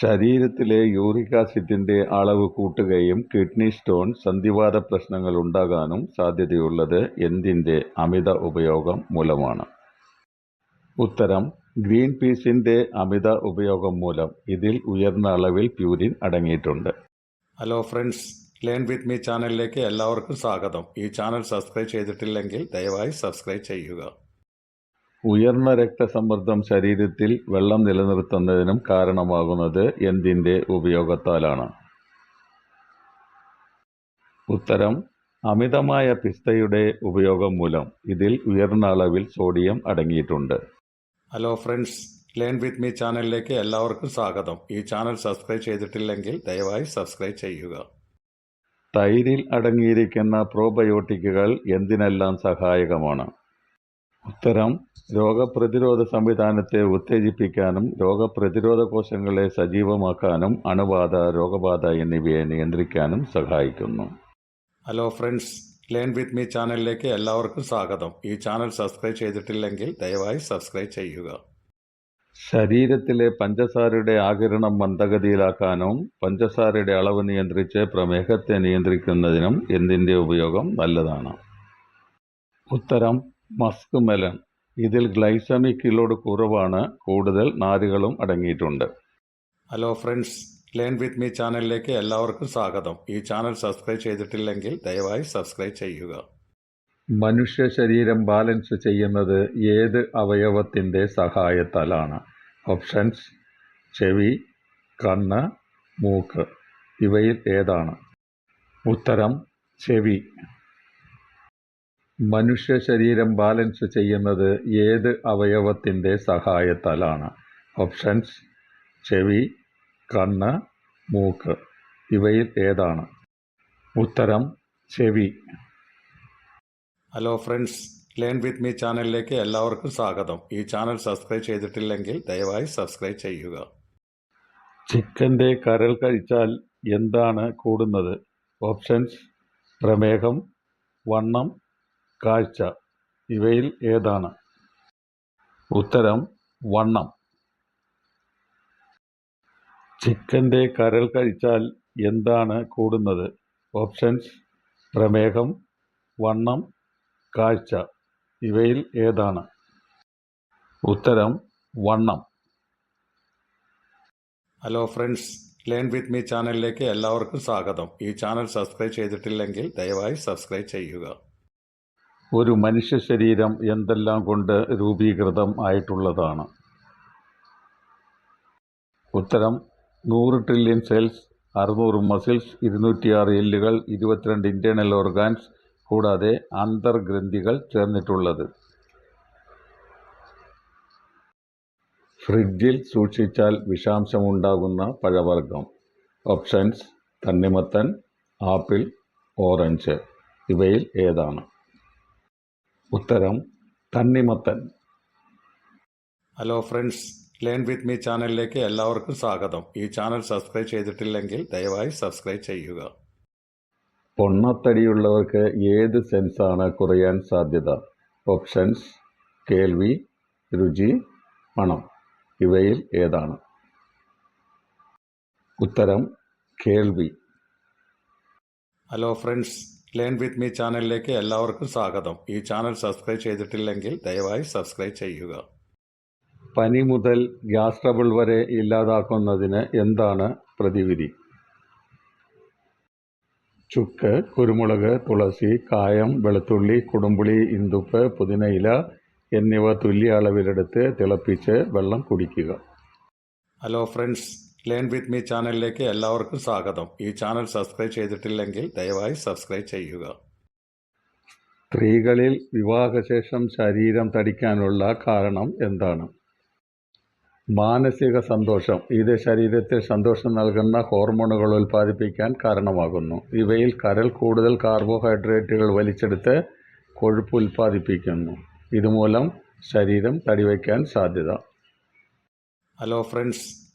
ശരീരത്തിലെ യൂറിക് ആസിഡിന്റെ അളവ് കൂട്ടുകയും കിഡ്നി സ്റ്റോൺ, സന്ധിവാത പ്രശ്നങ്ങൾ ഉണ്ടാകാനും സാധ്യതയുള്ളത് എന്തിന്റെ അമിത ഉപയോഗം മൂലമാണ്? ഉത്തരം ഗ്രീൻ പീസിന്റെ അമിത ഉപയോഗം മൂലം. ഇതിൽ ഉയർന്ന അളവിൽ പ്യൂരിൻ അടങ്ങിയിട്ടുണ്ട്. Hello friends learn with me ചാനലിലേക്ക് എല്ലാവർക്കും സ്വാഗതം ഈ ചാനൽ സബ്സ്ക്രൈബ് ചെയ്തിട്ടില്ലെങ്കിൽ ദയവായി സബ്സ്ക്രൈബ് ചെയ്യുക ഉയർന്ന രക്തസമ്മർദ്ദം ശരീരത്തിൽ വെള്ളം നിലനിർത്തുന്നതിനും കാരണമാകുന്നത് എന്തിന്റെ ഉപയോഗത്താലാണ്? ഉത്തരം അമിതമായ പിസ്തയുടെ ഉപയോഗം മൂലം. ഇതിൽ ഉയർന്ന അളവിൽ സോഡിയം അടങ്ങിയിട്ടുണ്ട്. Hello friends learn with me ചാനലിലേക്ക് എല്ലാവർക്കും സ്വാഗതം ഈ ചാനൽ സബ്സ്ക്രൈബ് ചെയ്തിട്ടില്ലെങ്കിൽ ദയവായി സബ്സ്ക്രൈബ് ചെയ്യുക തൈരിൽ അടങ്ങിയിരിക്കുന്ന പ്രോബയോട്ടിക്കുകൾ എന്തിനെല്ലാം സഹായകമാണ്? ഉത്തരം രോഗപ്രതിരോധ സംവിധാനത്തെ ഉത്തേജിപ്പിക്കാനും രോഗപ്രതിരോധ കോശങ്ങളെ സജീവമാക്കാനും അണുബാധ, രോഗബാധ എന്നിവയെ നിയന്ത്രിക്കാനും സഹായിക്കുന്നു. Hello friends learn with me ചാനലിലേക്ക് എല്ലാവർക്കും സ്വാഗതം ഈ ചാനൽ സബ്സ്ക്രൈബ് ചെയ്തിട്ടില്ലെങ്കിൽ ദയവായി സബ്സ്ക്രൈബ് ചെയ്യുക ശരീരത്തിലെ പഞ്ചസാരയുടെ ആകിരണം മന്ദഗതിയിലാക്കാനും പഞ്ചസാരയുടെ അളവ് നിയന്ത്രിച്ച് പ്രമേഹത്തെ നിയന്ത്രിക്കുന്നതിനും എന്തിന്റെ ഉപയോഗം നല്ലതാണ്? ഉത്തരം മസ്ക് മെലൺ. ഇതിൽ ഗ്ലൈസമിക് കിലോട് കുറവാണ്. കൂടുതൽ നാരുകളും അടങ്ങിയിട്ടുണ്ട്. Hello friends learn with me ചാനലിലേക്ക് എല്ലാവർക്കും സ്വാഗതം ഈ ചാനൽ സബ്സ്ക്രൈബ് ചെയ്തിട്ടില്ലെങ്കിൽ ദയവായി സബ്സ്ക്രൈബ് ചെയ്യുക മനുഷ്യ ശരീരം ബാലൻസ് ചെയ്യുന്നത് ഏത് അവയവത്തിന്റെ സഹായത്താലാണ്? ഓപ്ഷൻസ് ചെവി, കണ്ണ്, മൂക്ക്. ഇവയിൽ ഏതാണ്? ഉത്തരം ചെവി. മനുഷ്യ ശരീരം ബാലൻസ് ചെയ്യുന്നത് ഏത് അവയവത്തിന്റെ സഹായത്താലാണ്? ഓപ്ഷൻസ് ചെവി, കണ്ണ്, മൂക്ക്. ഇവയിൽ ഏതാണ്? ഉത്തരം ചെവി. Hello friends learn with me ചാനലിലേക്ക് എല്ലാവർക്കും സ്വാഗതം ഈ ചാനൽ സബ്സ്ക്രൈബ് ചെയ്തിട്ടില്ലെങ്കിൽ ദയവായി സബ്സ്ക്രൈബ് ചെയ്യുക ചിക്കന്റെ കരൾ കഴിച്ചാൽ എന്താണ് കൂടുന്നത്? ഓപ്ഷൻസ് പ്രമേഹം, വണ്ണം, കാഴ്ച. ഇവയിൽ ഏതാണ്? ഉത്തരം വണ്ണം. ചിക്കന്റെ കരൾ കഴിച്ചാൽ എന്താണ് കൂടുന്നത്? ഓപ്ഷൻസ് പ്രമേഹം, വണ്ണം, കാഴ്ച. ഇവയിൽ ഏതാണ്? ഉത്തരം വണ്ണം. Hello friends learn with me ചാനലിലേക്ക് എല്ലാവർക്കും സ്വാഗതം ഈ ചാനൽ സബ്സ്ക്രൈബ് ചെയ്തിട്ടില്ലെങ്കിൽ ദയവായി സബ്സ്ക്രൈബ് ചെയ്യുക ഒരു മനുഷ്യ ശരീരം എന്തെല്ലാം കൊണ്ട് രൂപീകൃതം ആയിട്ടുള്ളതാണ്? ഉത്തരം നൂറ് ട്രില്യൺ സെൽസ്, അറുന്നൂറ് മസിൽസ്, ഇരുന്നൂറ്റിയാറ് എല്ലുകൾ, ഇരുപത്തിരണ്ട് ഇന്റേണൽ ഓർഗാൻസ് കൂടാതെ അന്തർഗ്രന്ഥികൾ ചേർന്നിട്ടുള്ളത്. ഫ്രിഡ്ജിൽ സൂക്ഷിച്ചാൽ വിഷാംശമുണ്ടാകുന്ന പഴവർഗം ഓപ്ഷൻസ് തണ്ണിമത്തൻ, ആപ്പിൾ, ഓറഞ്ച്. ഇവയിൽ ഏതാണ്? ഉത്തരം തണ്ണിമത്തൻ. Hello friends learn with me ചാനലിലേക്ക് എല്ലാവർക്കും സ്വാഗതം ഈ ചാനൽ സബ്സ്ക്രൈബ് ചെയ്തിട്ടില്ലെങ്കിൽ ദയവായി സബ്സ്ക്രൈബ് ചെയ്യുക പൊണ്ണത്തടിയുള്ളവർക്ക് ഏത് സെൻസാണ് കുറയാൻ സാധ്യത? ഓപ്ഷൻസ് കേൾവി, രുചി, മണം. ഇവയിൽ ഏതാണ്? ഉത്തരം കേൾവി. Hello friends learn with me ചാനലിലേക്ക് എല്ലാവർക്കും സ്വാഗതം ഈ ചാനൽ സബ്സ്ക്രൈബ് ചെയ്തിട്ടില്ലെങ്കിൽ ദയവായി സബ്സ്ക്രൈബ് ചെയ്യുക പനി മുതൽ ഗ്യാസ് ട്രബിൾ വരെ ഇല്ലാതാക്കുന്നതിന് എന്താണ് പ്രതിവിധി? ചുക്ക്, കുരുമുളക്, തുളസി, കായം, വെളുത്തുള്ളി, കുടുംബുളി, ഇന്ദുപ്പ്, പുതിനയില എന്നിവ തുല്യ അളവിലെടുത്ത് തിളപ്പിച്ച് വെള്ളം കുടിക്കുക. Hello friends learn with me ചാനലിലേക്ക് എല്ലാവർക്കും സ്വാഗതം ഈ ചാനൽ സബ്സ്ക്രൈബ് ചെയ്തിട്ടില്ലെങ്കിൽ ദയവായി സബ്സ്ക്രൈബ് ചെയ്യുക സ്ത്രീകളിൽ വിവാഹശേഷം ശരീരം തടിക്കാനുള്ള കാരണം എന്താണ്? മാനസിക സന്തോഷം. ഇത് ശരീരത്തിൽ സന്തോഷം നൽകുന്ന ഹോർമോണുകൾ ഉൽപ്പാദിപ്പിക്കാൻ കാരണമാകുന്നു. ഇവയിൽ കരൾ കൂടുതൽ കാർബോഹൈഡ്രേറ്റുകൾ വലിച്ചെടുത്ത് കൊഴുപ്പ് ഉൽപ്പാദിപ്പിക്കുന്നു. ഇതുമൂലം ശരീരം തടിവയ്ക്കാൻ സാധ്യത. Hello friends